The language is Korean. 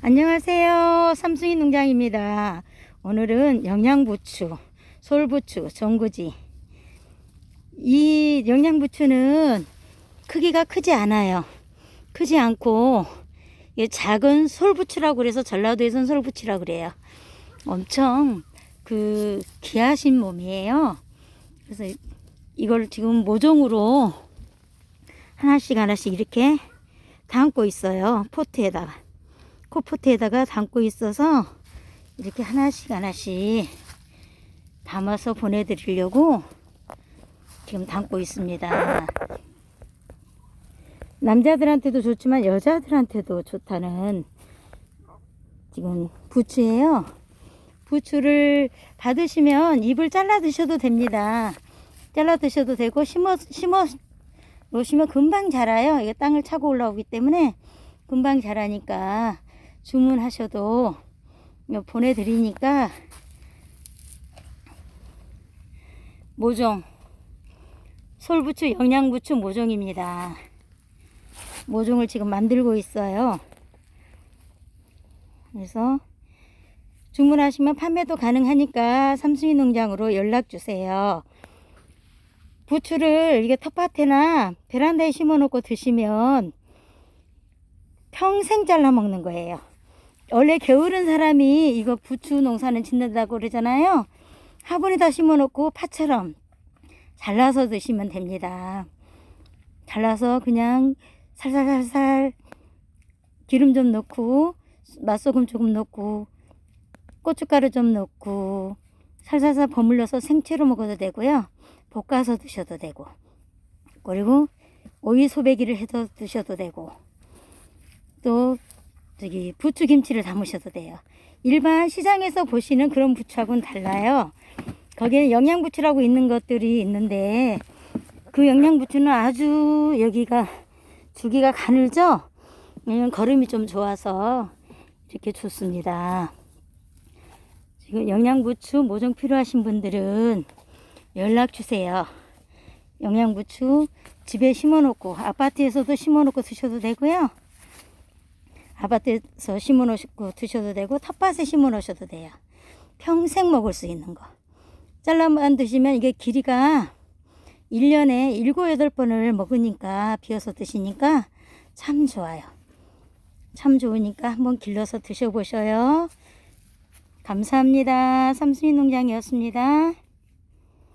안녕하세요. 삼순이 농장입니다. 오늘은 영양부추, 솔부추, 전구지. 이 영양부추는 크기가 크지 않아요. 크지 않고 작은 솔부추라고 그래서 전라도에선 솔부추라고 그래요. 엄청 그 귀하신 몸이에요. 그래서 이걸 지금 모종으로 하나씩 하나씩 이렇게 담고 있어요. 포트에다가. 코포트에다가 담고 있어서 이렇게 하나씩 하나씩 담아서 보내드리려고 지금 담고 있습니다. 남자들한테도 좋지만 여자들한테도 좋다는 지금 부추예요. 부추를 받으시면 잎을 잘라 드셔도 됩니다. 잘라 드셔도 되고 심어 심어 놓으시면 금방 자라요. 이게 땅을 차고 올라오기 때문에 금방 자라니까 주문하셔도 보내드리니까 모종 솔부추 영양부추 모종입니다. 모종을 지금 만들고 있어요. 그래서 주문하시면 판매도 가능하니까 삼순이 농장으로 연락 주세요. 부추를 이게 텃밭에나 베란다에 심어 놓고 드시면 평생 잘라 먹는 거예요. 원래 게으른 사람이 이거 부추 농사는 짓는다고 그러잖아요. 화분에다 심어 놓고 파처럼 잘라서 드시면 됩니다. 잘라서 그냥 살살살살 기름 좀 넣고 맛소금 조금 넣고 고춧가루 좀 넣고 살살살 버물려서 생채로 먹어도 되고요. 볶아서 드셔도 되고 그리고 오이 소배기를 해서 드셔도 되고 또 저기 부추 김치를 담으셔도 돼요. 일반 시장에서 보시는 그런 부추하고는 달라요. 거기에 영양부추라고 있는 것들이 있는데 그 영양부추는 아주 여기가 줄기가 가늘죠? 거름이 좀 좋아서 이렇게 좋습니다. 지금 영양부추 모종 필요하신 분들은 연락 주세요. 영양부추 집에 심어 놓고 아파트에서도 심어 놓고 드셔도 되고요. 아파트에서 심어 놓고 드셔도 되고 텃밭에 심어 놓으셔도 돼요. 평생 먹을 수 있는 거. 잘라만 드시면 이게 길이가 1년에 7, 8번을 먹으니까 비워서 드시니까 참 좋아요. 참 좋으니까 한번 길러서 드셔보셔요. 감사합니다. 삼순이 농장이었습니다.